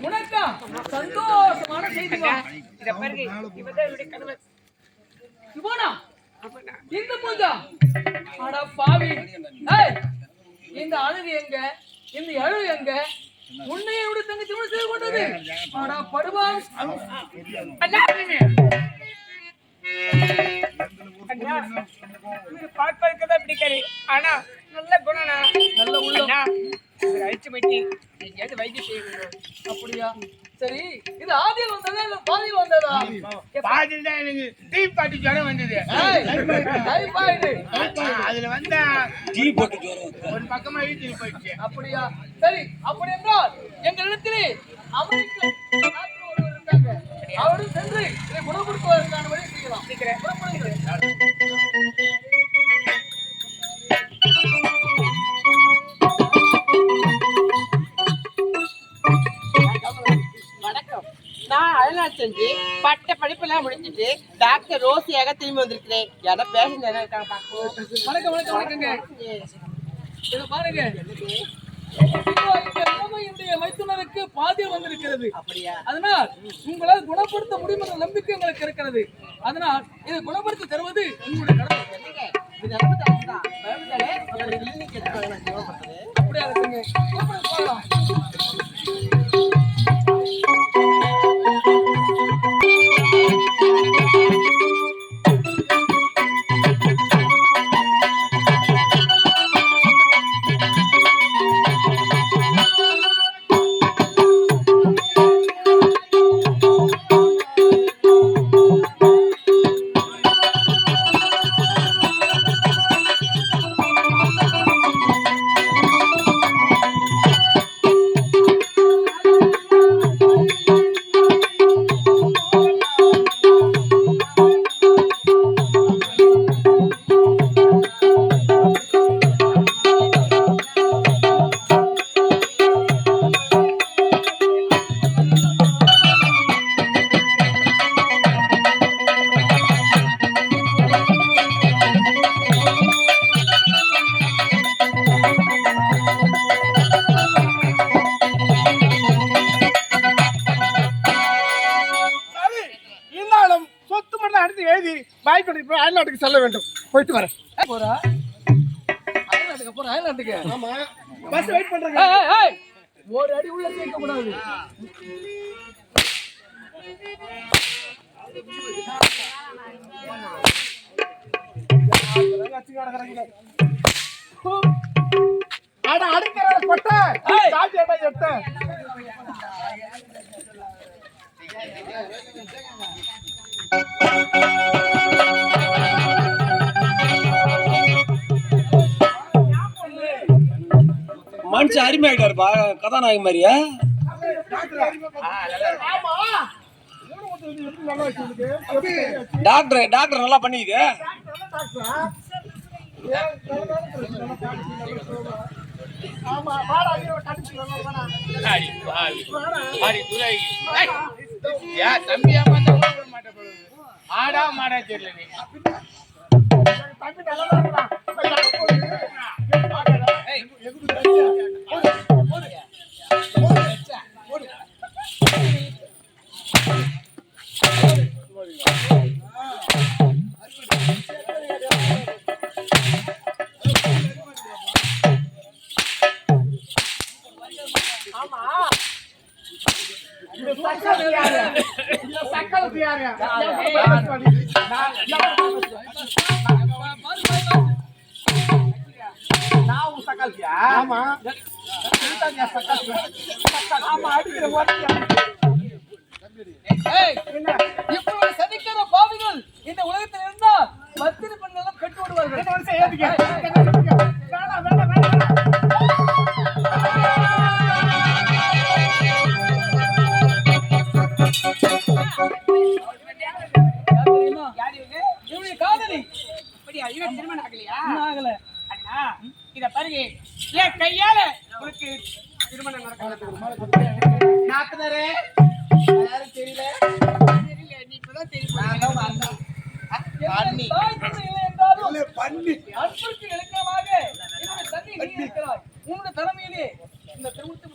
உனக்கா சந்தோஷமான செய்தி இத பாருங்க இவதான் என்னுடைய கணவர். இவனா? இந்த பூஜா? அட பாவி. இந்த அழகு எங்க? இந்த அழகு எங்க? உன்னை என்னுடைய தங்கச்சி கூட செய்து கொண்டது அட படுவான் பார்ப்பதற்கு தான் பிடிக்காது ஆனா நல்ல குணம்ண்ணா நல்ல உள்ளம். அழிச்சு போயிட்டு எங்கேயாவது வைத்தியம் செய்யணும். அப்படியா? சரி. இது ஆதியில் வந்ததா இல்ல பாதியில் வந்ததா? பாதியில் தான் எனக்கு தீப்பாட்டி ஜுரம் வந்தது. அதுல வந்தா டீ போட்டு ஜோரம். ஒரு பக்கமா வீட்டுக்கு போயிடுச்சு. அப்படியா? சரி. அப்படி என்றால் எங்களிடத்திலே அமெரிக்க நாட்டில் ஒருவர் இருக்காங்க. அவரும் சென்று இதை குணப்படுத்துவதற்கான வழி செய்யலாம். புறப்படுங்கள். செஞ்சு பட்ட படிப்பெல்லாம் முடிச்சிட்டு டாக்டர் ரோசியாக திரும்பி வந்திருக்கிறேன். யாரா பேஷண்ட் என்ன இருக்காங்க பார்ப்போம் வணக்கம் வணக்கம் வணக்கங்க. இதை பாருங்க. மைத்துனருக்கு பாதியம் வந்திருக்கிறது. அப்படியா? அதனால் உங்களால் குணப்படுத்த முடியும் என்ற நம்பிக்கை எங்களுக்கு இருக்கிறது. அதனால் இதை குணப்படுத்தி தருவது உங்களுடைய கடமை. அடுத்து எழுதி. பாய்க்கொண்டு போய் அயல்நாட்டுக்கு செல்ல வேண்டும். போயிட்டு வரேன். போறா? அயல்நாட்டுக்கு போறா? அயல்நாட்டுக்கு ஆமா. பஸ் வெயிட் ஏய். ஒரு அடி உள்ள கேட்க கூடாது. அட அடிக்கிற கொட்ட. ஏய். பிடிச்ச அருமை ஆகிட்டாருப்பா கதாநாயகி மாதிரியா? டாக்டர் டாக்டர் நல்லா பண்ணிக்குது. ஆடா மாடா தெரியல நீ. அடிக்கிற வார்த்தை ஏய், இப்படி சதிக்கிற பாவிகள் இந்த உலகத்தில் இருந்தால் பத்திரி பெண்களும் கட்டு விடுவார்கள் இவன் திருமணம் ஆகலையா? ஆகல. அண்ணா இத பாருங்க. என் கையால உனக்கு திருமணம் நடக்கிறது நாத்தனரே யாரும் தெரியல. தெரியல நீ இப்பதான் தெரியும் பண்ணி. நீ இருக்கிறாய். உன்னுடைய தலைமையிலே இந்த திருமணத்தை